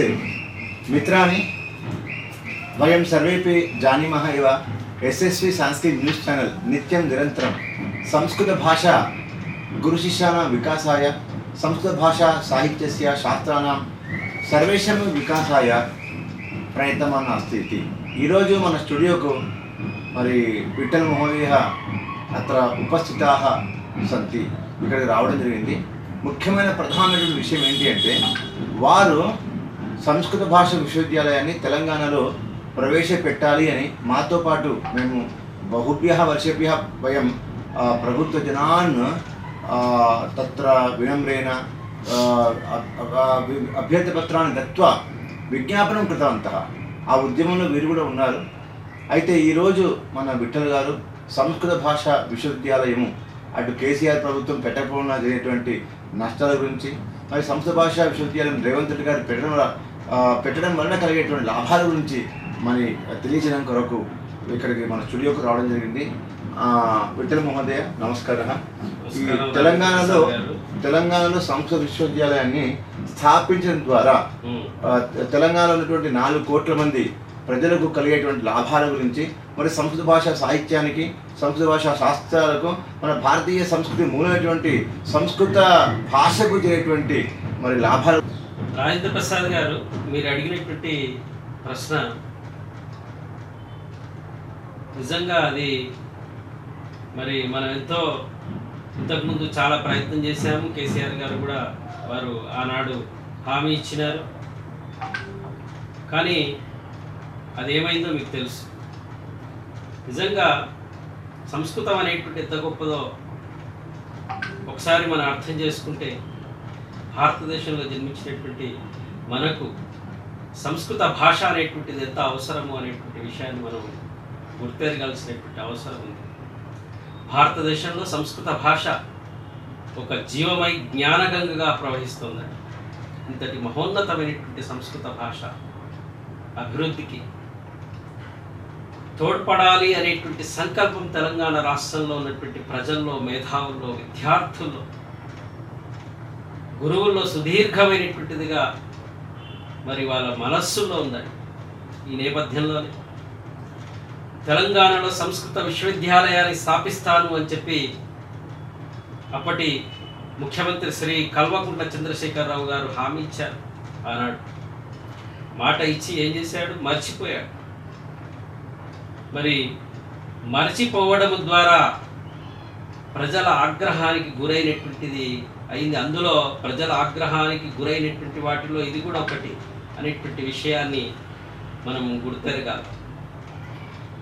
नमस्ते मित्राणि वयं सर्वेपि जानीमः इव एस् एस् वि सांस्कृतिक न्यूस् चानल् नित्यं निरन्तरं संस्कृतभाषा गुरुशिष्याणां विकासाय संस्कृतभाषा साहित्यस्य शास्त्राणां सर्वेषां వికాసాయ ప్రయత్నమాన అస్తి ఇది ఈరోజు మన స్టూడియోకు మరి విఠల్ మహోదయ అత్ర ఉపస్థితాः సంతి ఇక్కడికి రావడం జరిగింది ముఖ్యమైన ప్రధానమైన విషయం ఏంటి అంటే వారు సంస్కృత భాష విశ్వవిద్యాలయాన్ని తెలంగాణలో ప్రవేశపెట్టాలి అని మాతో పాటు మేము బహుభ్య వర్షభ్య వయం ప్రభుత్వ జనాన్ తత్ర వినమ్రేణ ఆ, అ- అభ్యర్థిపత్రాన్ని దత్వా విజ్ఞాపనం కృతవంతः. ఆ ఉద్యమంలో వీరు కూడా ఉన్నారు. అయితే ఈరోజు మన విఠల్ గారు సంస్కృత భాష విశ్వవిద్యాలయము అటు కేసీఆర్ ప్రభుత్వం పెట్టకపోవడం జరిగినటువంటి నష్టాల గురించి మరి సంస్కృత భాష విశ్వవిద్యాలయం రేవంత్ రెడ్డి గారు పెట్టడం పెట్టడం వలన కలిగేటువంటి లాభాల గురించి మరి తెలియజేయడం కొరకు ఇక్కడికి మన స్టూడియోకి రావడం జరిగింది. విఠల్ మహోదయ నమస్కారం. ఈ తెలంగాణలో. తెలంగాణలో సంస్కృత విశ్వవిద్యాలయాన్ని స్థాపించడం ద్వారా తెలంగాణలో ఉన్నటువంటి నాలుగు కోట్ల మంది ప్రజలకు కలిగేటువంటి లాభాల గురించి మరి సంస్కృత భాష సాహిత్యానికి సంస్కృత భాషా శాస్త్రాలకు మన భారతీయ సంస్కృతి మూలమైనటువంటి సంస్కృత భాషకు జరిగేటువంటి మరి లాభాలు రాజేంద్ర ప్రసాద్ గారు మీరు అడిగినటువంటి ప్రశ్న నిజంగా అది మరి మనం ఎంతో ఇంతకుముందు చాలా ప్రయత్నం చేశాము. కేసీఆర్ గారు కూడా వారు ఆనాడు హామీ ఇచ్చినారు. కానీ అదేమైందో మీకు తెలుసు. నిజంగా సంస్కృతం అనేటువంటి ఎంత గొప్పదో ఒకసారి మనం అర్థం చేసుకుంటే భారతదేశంలో జన్మించినటువంటి మనకు సంస్కృత భాష అనేటువంటిది ఎంత అవసరము అనేటువంటి విషయాన్ని మనం గుర్తెరగాల్సినటువంటి అవసరం ఉంది. భారతదేశంలో సంస్కృత భాష ఒక జీవమై జ్ఞానగంగగా ప్రవహిస్తుందండి ఇంతటి మహోన్నతమైనటువంటి సంస్కృత భాష అభివృద్ధికి తోడ్పడాలి అనేటువంటి సంకల్పం తెలంగాణ రాష్ట్రంలో ఉన్నటువంటి ప్రజల్లో మేధావుల్లో విద్యార్థుల్లో గురువుల్లో సుదీర్ఘమైనటువంటిదిగా మరి వాళ్ళ మనస్సులో ఉందండి ఈ నేపథ్యంలోనే. తెలంగాణలో సంస్కృత విశ్వవిద్యాలయాన్ని స్థాపిస్తాను అని చెప్పి అప్పటి ముఖ్యమంత్రి శ్రీ కల్వకుంట్ల చంద్రశేఖరరావు గారు హామీ ఇచ్చారు ఆనాడు. మాట ఇచ్చి ఏం చేశాడు? మర్చిపోయాడు. మరి మర్చిపోవడం ద్వారా ప్రజల ఆగ్రహానికి గురైనటువంటిది అయింది. అందులో ప్రజల ఆగ్రహానికి గురైనటువంటి వాటిలో ఇది కూడా ఒకటి. అనేటువంటి విషయాన్ని మనం గుర్తెరగాలి.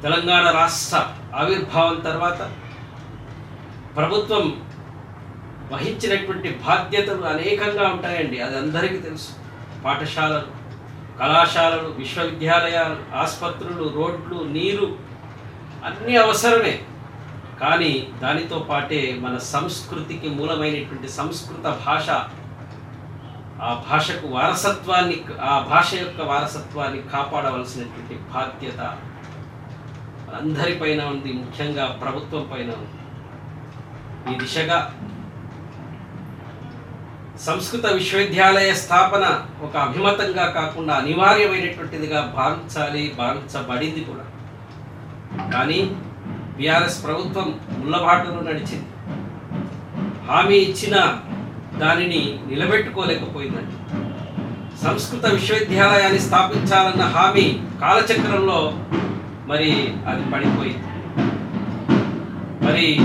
తెలంగాణ రాష్ట్ర ఆవిర్భావం తర్వాత ప్రభుత్వం వహించినటువంటి బాధ్యతలు అనేకంగా ఉంటాయండి. అది అందరికీ తెలుసు. పాఠశాలలు కళాశాలలు విశ్వవిద్యాలయాలు ఆసుపత్రులు రోడ్లు నీరు అన్నీ అవసరమే. కానీ దానితో పాటే మన సంస్కృతికి మూలమైనటువంటి సంస్కృత భాష ఆ భాషకు వారసత్వాన్ని ఆ భాష యొక్క వారసత్వాన్ని కాపాడవలసినటువంటి బాధ్యత అందరిపైన ఉంది ముఖ్యంగా ప్రభుత్వం పైన ఉంది. ఈ దిశగా సంస్కృత విశ్వవిద్యాలయ స్థాపన ఒక అభిమతంగా కాకుండా అనివార్యమైనటువంటిదిగా భావించాలి భావించబడింది కూడా. కానీ బీఆర్ఎస్ ప్రభుత్వం ముళ్ళబాటలో నడిచింది. హామీ ఇచ్చిన దానిని నిలబెట్టుకోలేకపోయిందండి. సంస్కృత విశ్వవిద్యాలయాన్ని స్థాపించాలన్న హామీ కాలచక్రంలో మరి అది పడిపోయింది. మరి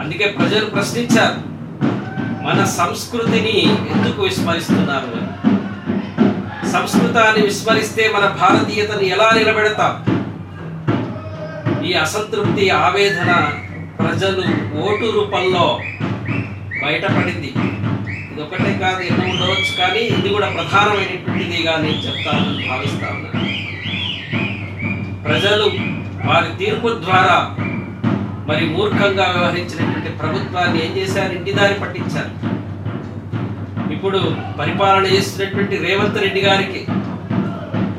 అందుకే ప్రజలు ప్రశ్నించారు మన సంస్కృతిని ఎందుకు విస్మరిస్తున్నారు సంస్కృతాన్ని విస్మరిస్తే మన భారతీయతను ఎలా నిలబెడతాం? ఈ అసంతృప్తి ఆవేదన ప్రజలు ఓటు రూపంలో బయటపడింది. ఇది ఒకటే కాదు ఎన్నో ఉండవచ్చు కానీ ఇది కూడా ప్రధానమైనటువంటిదిగా నేను చెప్తానని భావిస్తా ఉన్నాను ప్రజలు వారి తీర్పు ద్వారా మరి మూర్ఖంగా వ్యవహరించినటువంటి ప్రభుత్వాన్ని ఏం చేశారు? ఇంటి దారి పట్టించారు. ఇప్పుడు పరిపాలన చేస్తున్నటువంటి రేవంత్ రెడ్డి గారికి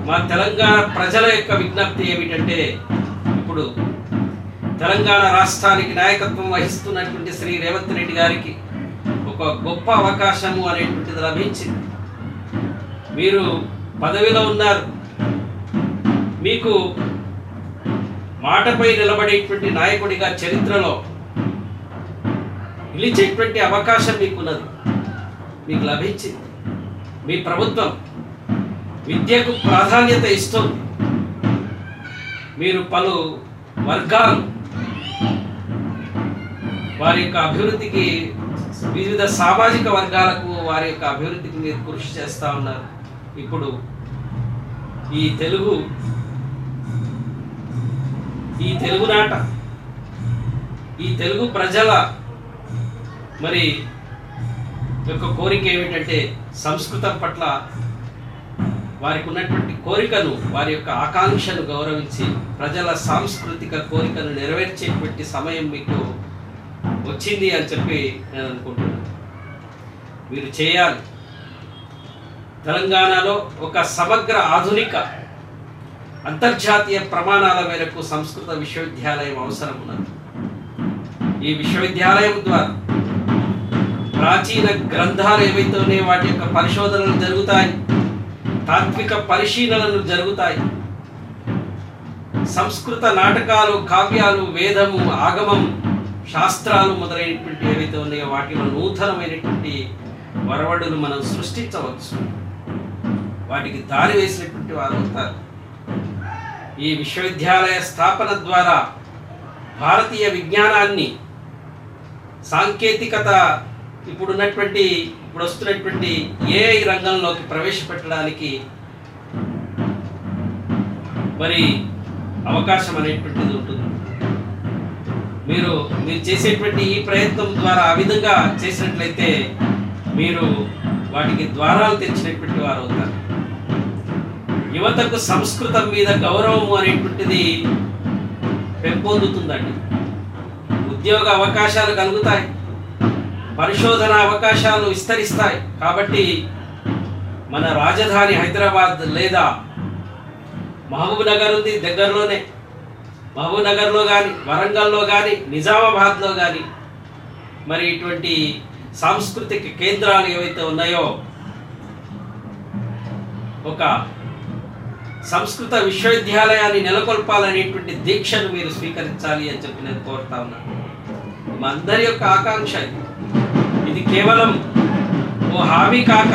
మా తెలంగాణ ప్రజల యొక్క విజ్ఞప్తి ఏమిటంటే ఇప్పుడు తెలంగాణ రాష్ట్రానికి నాయకత్వం వహిస్తున్నటువంటి శ్రీ రేవంత్ రెడ్డి గారికి ఒక గొప్ప అవకాశము అనేటువంటిది లభించింది. మీరు పదవిలో ఉన్నారు. మీకు మాటపై నిలబడేటువంటి నాయకుడిగా చరిత్రలో నిలిచేటువంటి అవకాశం మీకున్నది. మీకు లభించింది. మీ ప్రభుత్వం విద్యకు ప్రాధాన్యత ఇస్తుంది. మీరు పలు వర్గాలు వారి యొక్క అభివృద్ధికి వివిధ సామాజిక వర్గాలకు వారి యొక్క అభివృద్ధికి మీరు కృషి చేస్తూ ఉన్నారు. ఇప్పుడు ఈ తెలుగు ఈ తెలుగునాట ఈ తెలుగు ప్రజల మరి యొక్క కోరిక ఏమిటంటే సంస్కృతం పట్ల వారికి ఉన్నటువంటి కోరికను వారి యొక్క ఆకాంక్షను గౌరవించి ప్రజల సాంస్కృతిక కోరికను నెరవేర్చేటువంటి సమయం మీకు వచ్చింది అని చెప్పి నేను అనుకుంటున్నాను. మీరు చేయాలి. తెలంగాణలో ఒక సమగ్ర ఆధునిక అంతర్జాతీయ ప్రమాణాల మేరకు సంస్కృత విశ్వవిద్యాలయం అవసరం ఉన్నది. ఈ విశ్వవిద్యాలయం ద్వారా ప్రాచీన గ్రంథాలు ఏవైతే ఉన్నాయో వాటి యొక్క పరిశోధనలు జరుగుతాయి. తాత్విక పరిశీలనలు జరుగుతాయి. సంస్కృత నాటకాలు కావ్యాలు వేదము ఆగమం శాస్త్రాలు మొదలైనటువంటి ఏవైతే ఉన్నాయో వాటిలో నూతనమైనటువంటి వరవడులు మనం సృష్టించవచ్చు. వాటికి దారి వేసినటువంటి వారు అవుతారు. ఈ విశ్వవిద్యాలయ స్థాపన ద్వారా భారతీయ విజ్ఞానాన్ని సాంకేతికత ఇప్పుడున్నటువంటి ఇప్పుడు వస్తున్నటువంటి ఏఐ రంగంలోకి ప్రవేశపెట్టడానికి మరి అవకాశం అనేటువంటిది ఉంటుంది. మీరు మీరు చేసేటువంటి ఈ ప్రయత్నం ద్వారా ఆ విధంగా చేసినట్లయితే మీరు వాటికి ద్వారాలు తెచ్చినటువంటి వారు అవుతారు. యువతకు సంస్కృతం మీద గౌరవం అనేటువంటిది పెంపొందుతుందండి. ఉద్యోగ అవకాశాలు కలుగుతాయి. పరిశోధన అవకాశాలు విస్తరిస్తాయి. కాబట్టి మన రాజధాని హైదరాబాద్ లేదా మహబూబ్ నగర్ ఉంది దగ్గరలోనే. మహబూబ్ నగర్లో కానీ వరంగల్లో కానీ నిజామాబాద్లో కానీ మరి ఇటువంటి సాంస్కృతిక కేంద్రాలు ఏవైతే ఉన్నాయో ఒక సంస్కృత విశ్వవిద్యాలయాన్ని నెలకొల్పాలనేటువంటి దీక్షను మీరు స్వీకరించాలి అని చెప్పి నేను కోరుతా ఉన్నాను. మా అందరి యొక్క ఆకాంక్ష ఇది కేవలం ఓ హామీ కాక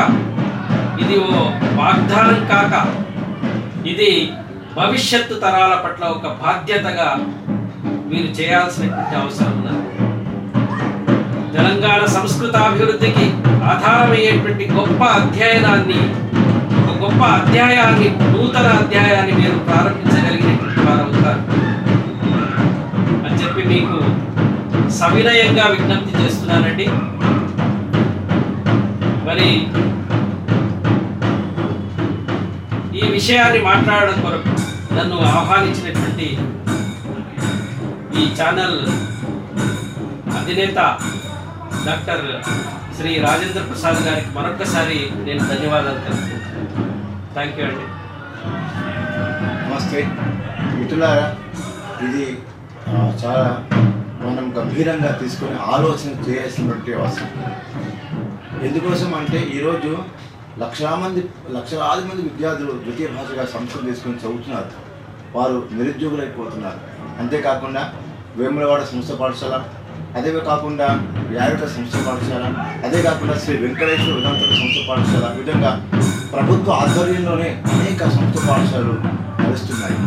ఇది ఓ వాగ్దానం కాక ఇది భవిష్యత్తు తరాల పట్ల ఒక బాధ్యతగా మీరు చేయాల్సినటువంటి అవసరం ఉన్నది. తెలంగాణ సంస్కృత అభివృద్ధికి ఆధారమయ్యేటువంటి గొప్ప అధ్యయనాన్ని ఒక గొప్ప అధ్యాయాన్ని నూతన అధ్యాయాన్ని మీరు ప్రారంభించగలిగినటువంటి వారు అవుతారు. అని చెప్పి మీకు సవినయంగా విజ్ఞప్తి చేస్తున్నానండి. మరి ఈ విషయాన్ని మాట్లాడడం కొరకు నన్ను ఆహ్వానించినటువంటి ఈ ఛానల్ అధినేత డాక్టర్ శ్రీ రాజేంద్ర ప్రసాద్ గారికి మరొకసారి నేను ధన్యవాదాలు తెలుపుతున్నాను థ్యాంక్ యూ అండి. నమస్తే. మిత్రులారా ఇది చాలా మనం గంభీరంగా తీసుకొని ఆలోచన చేయాల్సినటువంటి అవసరం. ఎందుకోసం అంటే ఈరోజు లక్షల మంది లక్షలాది మంది విద్యార్థులు ద్వితీయ భాషగా సంస్కృతం తీసుకొని చదువుతున్నారు. వారు నిరుద్యోగులైపోతున్నారు. అంతేకాకుండా వేములవాడ సంస్థ పాఠశాల అదే కాకుండా యారుట సంస్థ పాఠశాల అదే కాకుండా శ్రీ వెంకటేశ్వర విధాంతర సంస్థ పాఠశాల విధంగా ప్రభుత్వ ఆధ్వర్యంలోనే అనేక సంస్థ పాఠశాలలు నడుస్తున్నాయి.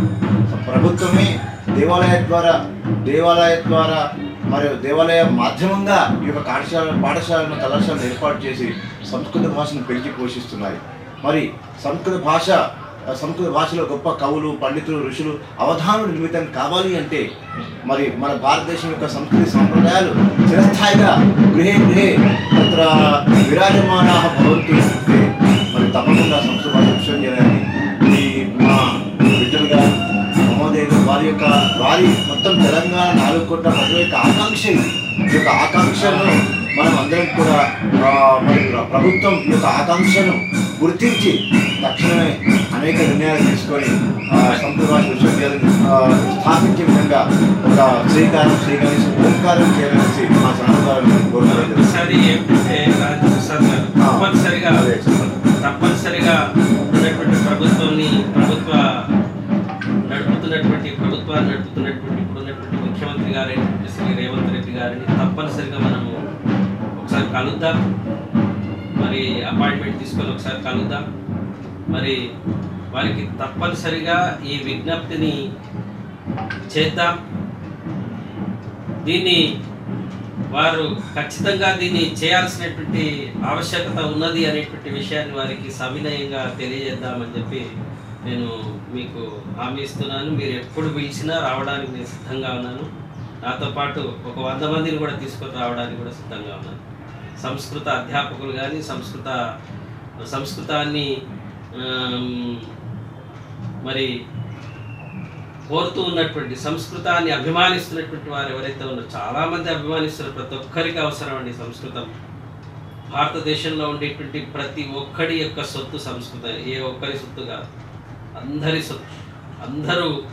ప్రభుత్వమే దేవాలయ ద్వారా దేవాలయ ద్వారా మరియు దేవాలయ మాధ్యమంగా ఈ యొక్క పాఠశాల పాఠశాలను కళాశాలను ఏర్పాటు చేసి సంస్కృత భాషను పెంచి పోషిస్తున్నాయి. మరి సంస్కృత భాష సంస్కృత భాషలో గొప్ప కవులు పండితులు ఋషులు అవధానులు నిర్మితం కావాలి అంటే మరి మన భారతదేశం యొక్క సంస్కృతి సాంప్రదాయాలు చిరస్థాయిగా గృహే గృహే తత్ర విరాజమానా భవంతు మరి తప్పకుండా సంస్కృత భాష విషయం ఈ మా బిడ్డలుగా మహోదయ వారి యొక్క వారి మొత్తం తెలంగాణ నాలుగు కోట్ల యొక్క ఆకాంక్ష ఈ యొక్క ఆకాంక్షను మనం అందరం కూడా మరి ప్రభుత్వం యొక్క ఆకాంక్షను గుర్తించి తక్షణమే అనేక నిర్ణయాలు తీసుకొని సంప్రదాయ విశ్వవిద్యాలయం స్థాపించే విధంగా ఒక శ్రీకారం శ్రీకారం ఓంకారం చేయాలని మా సమాచారం తప్పనిసరిగా తప్పనిసరిగా ప్రభుత్వాన్ని ప్రభుత్వ నడుపుతున్నటువంటి ప్రభుత్వాలు నడుపుతున్నటువంటి గారిని శ్రీ రేవంత్ రెడ్డి గారిని తప్పనిసరిగా మనము ఒకసారి కలుద్దాం. మరి అపాయింట్మెంట్ తీసుకొని ఒకసారి కలుద్దాం. మరి వారికి తప్పనిసరిగా ఈ విజ్ఞప్తిని చేద్దాం. దీన్ని వారు ఖచ్చితంగా దీన్ని చేయాల్సినటువంటి ఆవశ్యకత ఉన్నది అనేటువంటి విషయాన్ని వారికి సవినయంగా తెలియజేద్దామని చెప్పి నేను మీకు హామీ ఇస్తున్నాను. మీరు ఎప్పుడు పిలిచినా రావడానికి నేను సిద్ధంగా ఉన్నాను. నాతో పాటు ఒక వంద మందిని కూడా తీసుకొని రావడానికి కూడా సిద్ధంగా ఉన్నాను. సంస్కృత అధ్యాపకులు కానీ సంస్కృత సంస్కృతాన్ని మరి కోరుతూ ఉన్నటువంటి సంస్కృతాన్ని అభిమానిస్తున్నటువంటి వారు ఎవరైతే ఉన్నారో చాలామంది అభిమానిస్తున్నారు. ప్రతి ఒక్కరికి అవసరం అండి సంస్కృతం. భారతదేశంలో ఉండేటువంటి ప్రతి ఒక్కడి యొక్క సొత్తు సంస్కృతం. ఏ ఒక్కరి సొత్తు కాదు. అందరి సొత్తు. అందరూ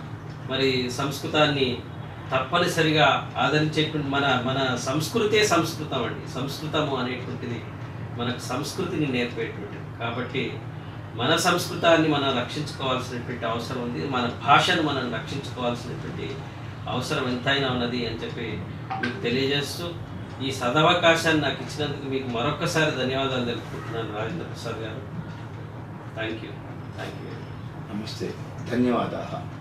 మరి సంస్కృతాన్ని తప్పనిసరిగా ఆదరించేటువంటి మన మన సంస్కృతే సంస్కృతం అండి. సంస్కృతము అనేటువంటిది మనకు సంస్కృతిని నేర్పేటువంటిది. కాబట్టి మన సంస్కృతాన్ని మనం రక్షించుకోవాల్సినటువంటి అవసరం ఉంది. మన భాషను మనం రక్షించుకోవాల్సినటువంటి అవసరం ఎంతైనా ఉన్నది అని చెప్పి మీకు తెలియజేస్తూ ఈ సదవకాశాన్ని నాకు ఇచ్చినందుకు మీకు మరొకసారి ధన్యవాదాలు తెలుపుకుంటున్నాను రాజేంద్ర ప్రసాద్ గారు. Thank you. Thank you. నమస్తే. ధన్యవాదాలు.